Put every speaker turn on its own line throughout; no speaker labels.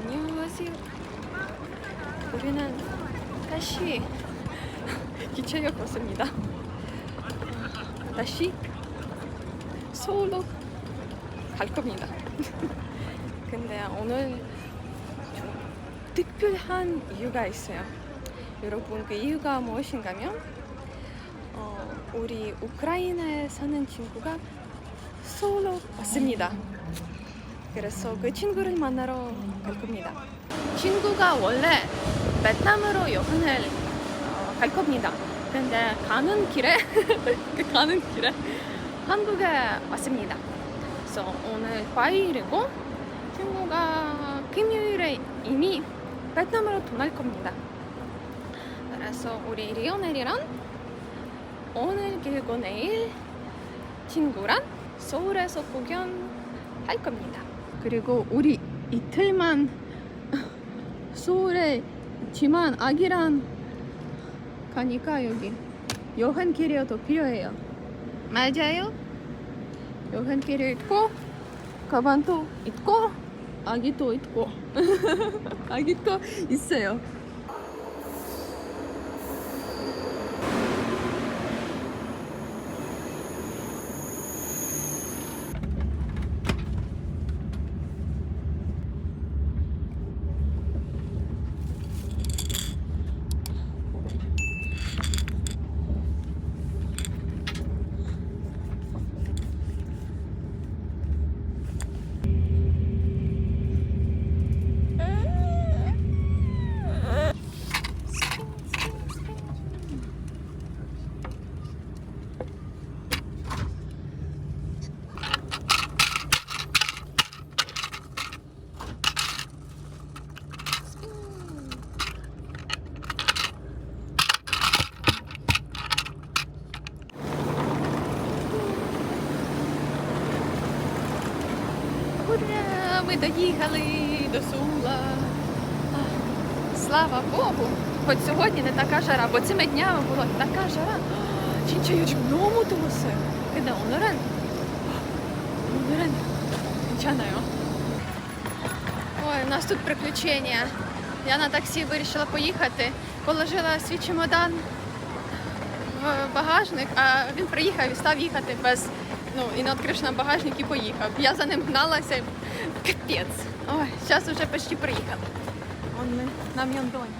안녕하세요. 우리는 다시 기차역 왔습니다. 다시 서울로 갈 겁니다. 근데 오늘 좀 특별한 이유가 있어요. 여러분 그 이유가 무엇인가면 어, 우리 우크라이나에 사는 친구가 서울로 왔습니다. 그래서 그 친구를 만나러 갈 겁니다. 친구가 원래 베트남으로 여행을 어, 갈 겁니다. 근데 가는 길에 그 가는 길에 한국에 왔습니다. 그래서 오늘 화요일이고 친구가 금요일에 이미 베트남으로 떠날 겁니다. 그래서 우리 리오넬이랑 오늘 그리고 내일 친구랑 서울에서 구경할 겁니다. 그리고 우리 이틀만 서울에 있지만 아기랑 가니까 여기 여행 캐리어도 필요해요. 맞아요? 여행 캐리어 있고 가방도 있고 아기도 있고 아기도 있어요. Ура! Ми доїхали до Сула. Слава Богу! Хоч сьогодні не така жара, бо цими днями була така жара. Чинчаючи много тусе. Кида онлайн. Онлайн. Чинчанаю. Ой, у нас тут приключення. Я на таксі вирішила поїхати. Положила свій чемодан в багажник, а він приїхав і став їхати без Ну, і відкривши на багажник і поїхав. Я за ним гналася. Капець. Ой, зараз вже почти приїхали. Вон ми на Мьондоні.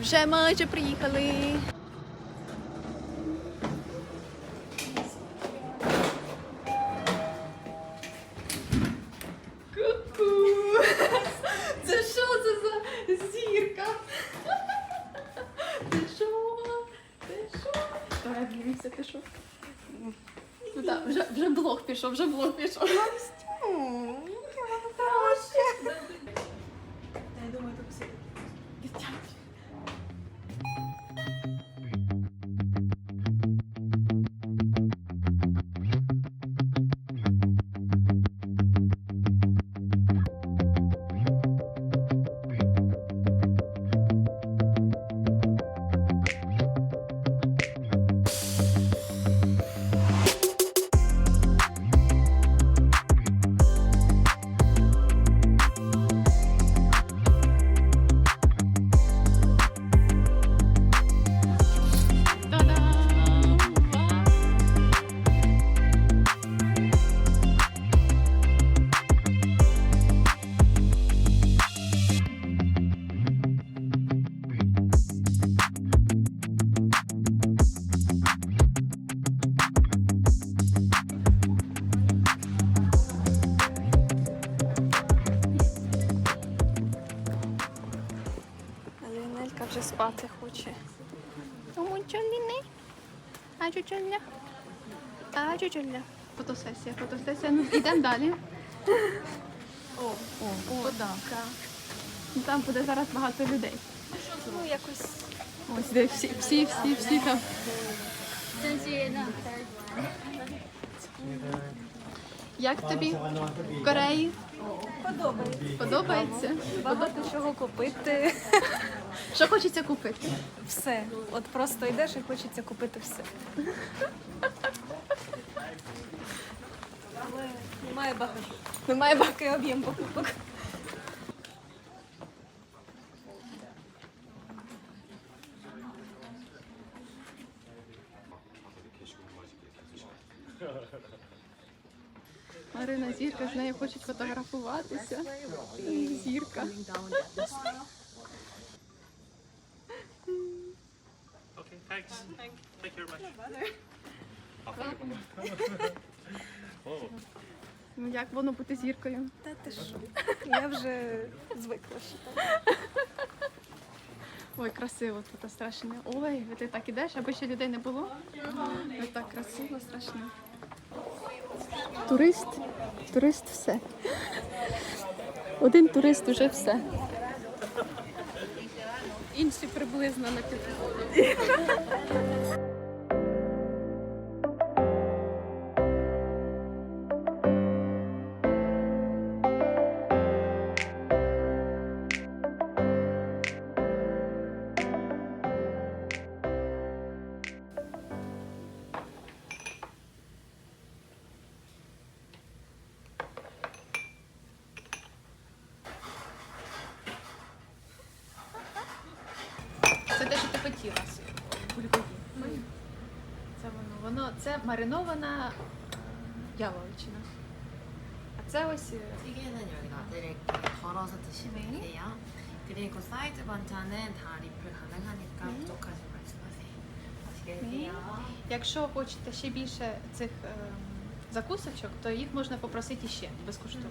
Вже майже приїхали. Ку-ку! Це що це за зірка? Ти що? Ти що? Давай дивіться, ти що? Ну так, вже, вже блог пішов, вже блог пішов. Я думаю, тут А чучуля. А чучуля. Фотосесія, фотосесія. Ну, йдемо далі. О, о, вода. Ну, Там буде зараз багато людей.
Ну, якось.
Ось де всі, всі, всі, всі там. Як тобі в Кореї?
Подобається.
Подобається?
Багато чого купити.
Що хочеться купити?
Все. От просто йдеш і хочеться купити все. Але Немає багажу.
Немає багажу.
Об'єм покупок.
Марина зірка, з нею хочуть фотографуватися. Зірка. Ну як воно бути зіркою?
Та ти що? Я вже звикла. що так.
Ой, красиво тут страшне. Ой, ти так ідеш, аби ще людей не було. Ой, так красиво, страшно. Турист, турист все. Один турист уже все. Інші приблизно на підході. Це те, що ти хотіла. Бульбові. Це воно. Воно це маринована е, яловичина. А це ось е,
찌개는 여기다 이렇게 덜어서 드시면 돼요. 그리고 사이드 반찬은 다 리필 가능하니까 부족하신 말씀하세요. 맛있게 드세요.
Якщо хочете ще більше цих е, закусочок, то їх можна попросити ще безкоштовно.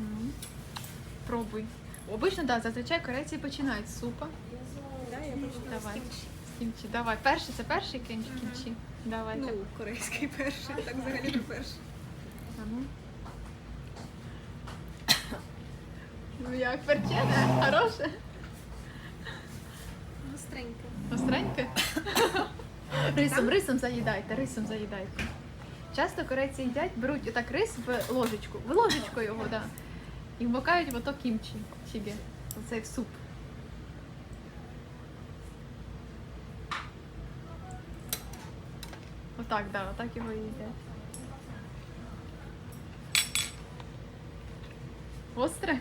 М. Пробуй. Обично, так, зазвичай корейці починають з супа.
Да, я починаю з
Давай.
кімчі.
З кімчі. Давай, перший це перший кінч кімчі. Давай.
Ну,
так.
корейський перший, так взагалі не перший.
А ну. Ну як перчене? Хороше?
Гостренько.
Остреньке? Рисом, рисом заїдайте, рисом заїдайте. Часто корейці їдять, беруть отак рис в ложечку, в ложечку його, да. І вмикають в ото кімчі собі, оцей в суп. Отак, да, отак його і їдять. Остре?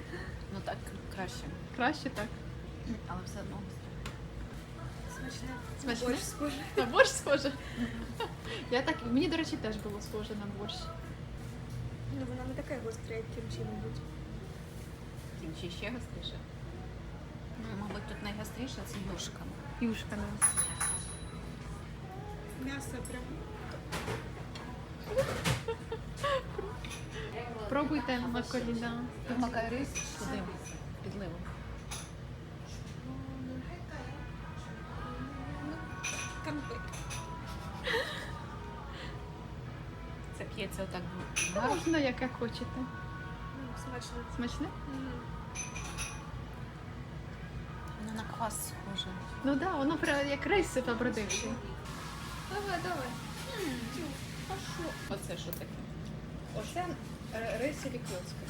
Ну так краще.
Краще так.
Але все одно
Смачне.
Смачне?
Борщ схоже.
На борщ схоже. Я так, мені, до речі, теж було схоже на борщ.
Ну, вона не така гостра, як кімчі, мабуть.
Кімчі ще гостріше. Ну, мабуть, тут найгостріше це юшка.
Юшка, да.
М'ясо прям.
Пробуйте маколі, да.
Вимакай рис туди підливом.
Кампик.
Це п'ється отак
Можна як, як хочете.
Ну, Смачно.
Смачне?
Воно на квас схоже.
Ну так, да, воно прям як рис побродивший. Давай, давай.
Оце що таке?
Оце р- рисові кльоцки.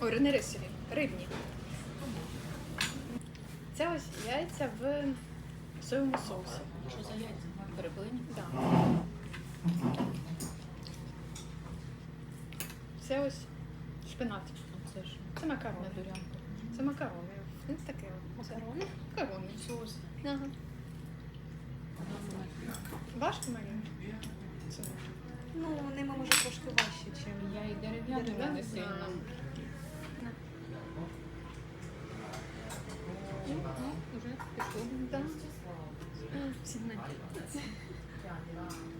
Ой, не рисові, рибні. Це ось яйця в соєвому соусі.
Що за яйця? Перепилені?
Да. Це ось шпинат.
Це ж
Це макарони. Це макарони. Це таке. Макарони? Макарони. Соус. Ага. Важко, Марія? Це
Ну, ними може трошки важче, ніж.
Я і Дерев'яна? не сильно.
Всі на мене дивляться.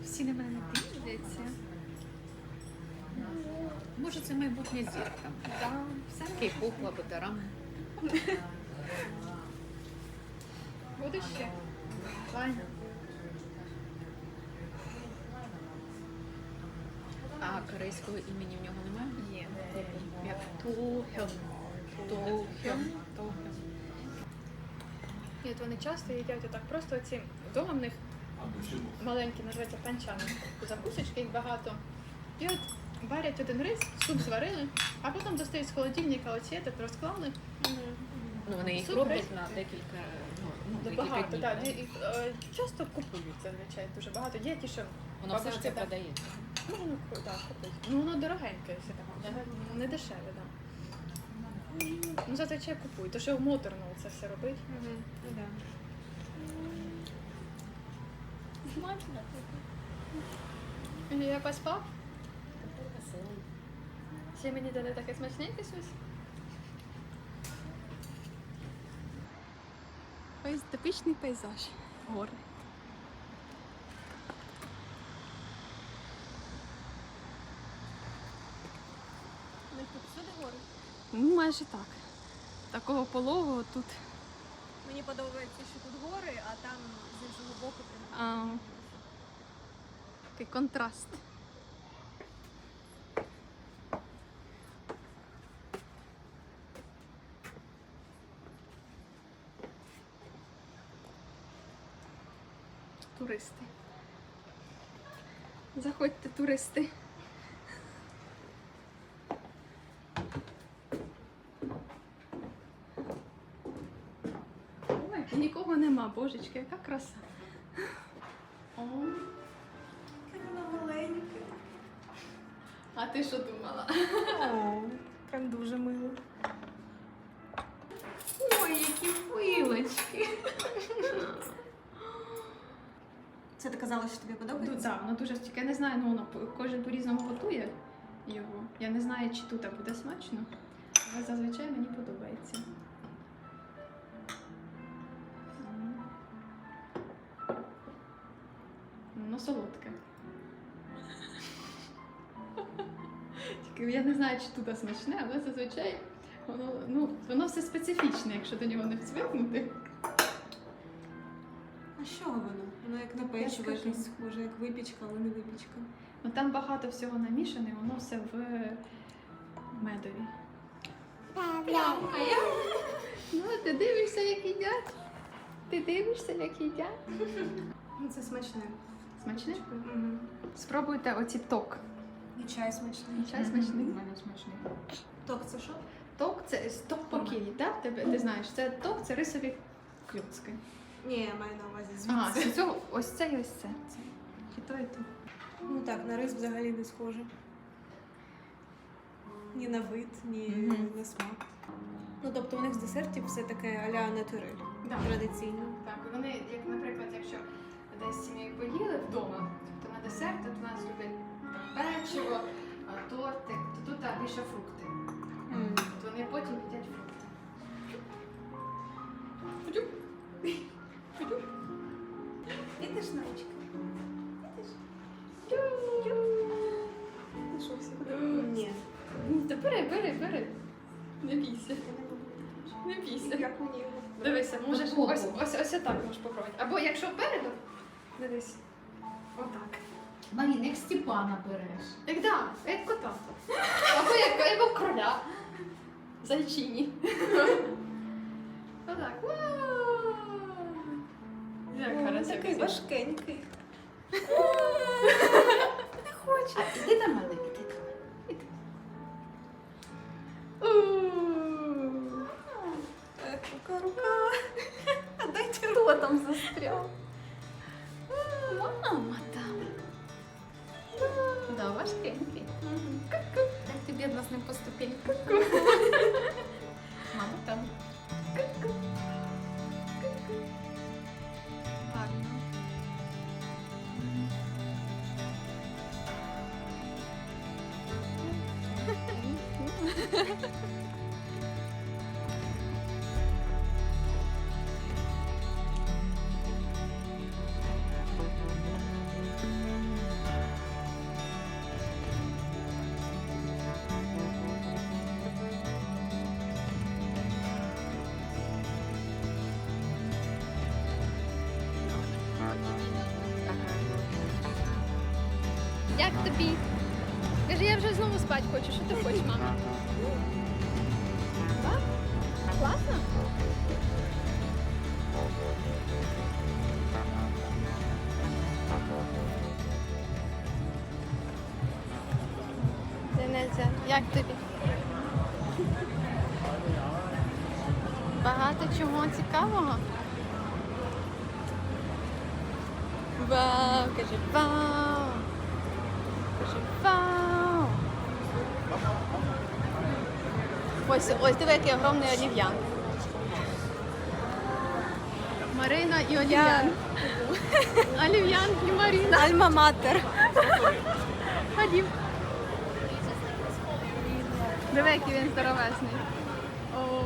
Всі на мене дивляться.
Може, це майбутня зірка.
Да, все.
Кей-поп.
Буде ще. Файно.
А корейського імені в нього немає?
Є. Як. Тухьон. Тухьон. І от вони часто їдять отак просто оці вдома в них маленькі називаються панчани. Закусочки їх багато. І от варять один рис, суп зварили, а потім достають з холодильника оці, так розклали.
Ну, вони їх
Суп,
роблять
рис.
на декілька, ну, ну,
Декілька
багато,
днів,
так.
да?
І, е, часто купують зазвичай дуже багато. Є ті, що
Воно все
бабушки
це продається.
Ну, ну, ку- так, купить. Ну, воно дорогеньке, якщо так. Не, не дешеве, так. Да. Ну, зазвичай купують, то що моторно це все робить.
Ну да.
Я поспав? Ще мені дали таке смачненьке щось. Ось типічний пейзаж. Гори.
У тут всюди гори.
Ну, майже так. Такого пологого тут.
Мені подобається, що тут гори, а там з іншого боку прям.
Такий контраст. Туристи. Заходьте, туристи. Ой, нікого нема, божечки, яка краса. О,
Вона маленька.
а ти що думала?
О, прям дуже мило.
Ой, які пилочки.
Це ти казала, що тобі
Ну,
подобається?
так, воно дуже тільки я не знаю, ну воно кожен по-різному готує його. Я не знаю, чи тут буде смачно, але зазвичай мені подобається. Воно солодке. Тільки я не знаю, чи тут смачне, але зазвичай воно, ну, воно все специфічне, якщо до нього не звикнути.
А що воно? Воно як на печиво якесь схоже, як випічка, але не випічка.
Ну там багато всього намішане, воно все в медові. Ну, ти дивишся, як їдять. Ти дивишся, як їдять.
Ну це смачне.
Смачне?
Угу.
Спробуйте оці ток.
І чай смачний.
Чай смачний.
У мене смачний.
Ток це що?
Ток це ток по Києві, так? Тебе ти знаєш, це ток, це рисові кльоцки.
Ні, я маю на увазі
А,
звідси.
з цього ось це і ось це. І то, і то.
Ну так, на рис взагалі не схоже. Ні на вид, ні
Мгм.
на смак. Ну тобто у них з десертів все таке а-ля натурель.
Да.
Традиційно.
Так, вони, як, наприклад, якщо десь ми поїли вдома, то на десерт от у нас люблять там, печиво, а, тортик, то тут так, більше фрукти. От вони потім їдять фрукти. Дивися, ось, ось, ось отак можеш попробувати. Або якщо впереду, дивись. Отак.
Марін, як Степана береш.
Як да, як кота. Або як, як у кроля. Зайчині. Отак. Як хорошо.
Такий важкенький.
Там, малий, іди там.
У.
Як
тобі? Кажи, я вже знову спати хочу. Що ти хочеш, мама? Так? Класно? Денеся, як тобі? Багато чого цікавого. Вау, каже, вау. Вау. Ось, ось диви, який огромний олів'ян. Марина і олів'ян. Олів'ян і Марина.
Альма-матер.
Ходім. Диви, який він. О.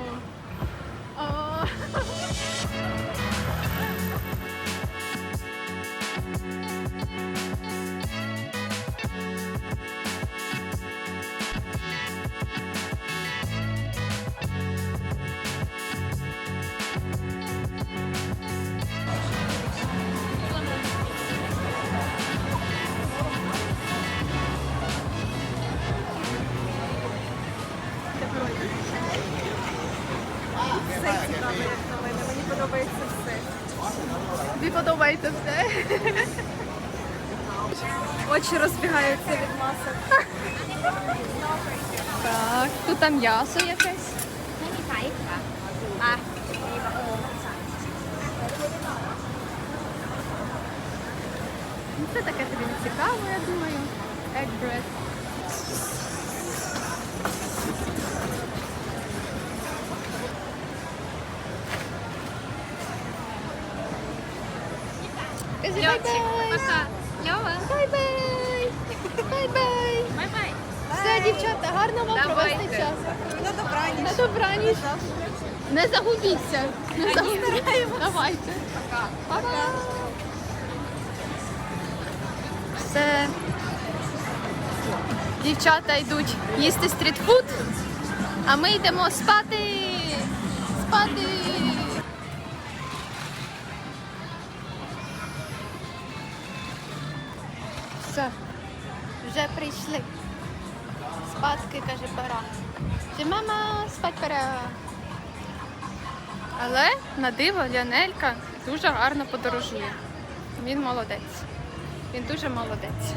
Очі розбігаються від масок.
Так, тут там м'ясо якесь. Ну, Це таке тобі не цікаво, я думаю. Egg bread. Гарно вам
Давайте.
провести час.
На добраніч.
На добраніч. Не загубіться. Не загубіться. Давайте. Пока. Все. Дівчата йдуть їсти стрітфуд, а ми йдемо спати. Спати. на диво Ліонелька дуже гарно подорожує. Він молодець. Він дуже молодець.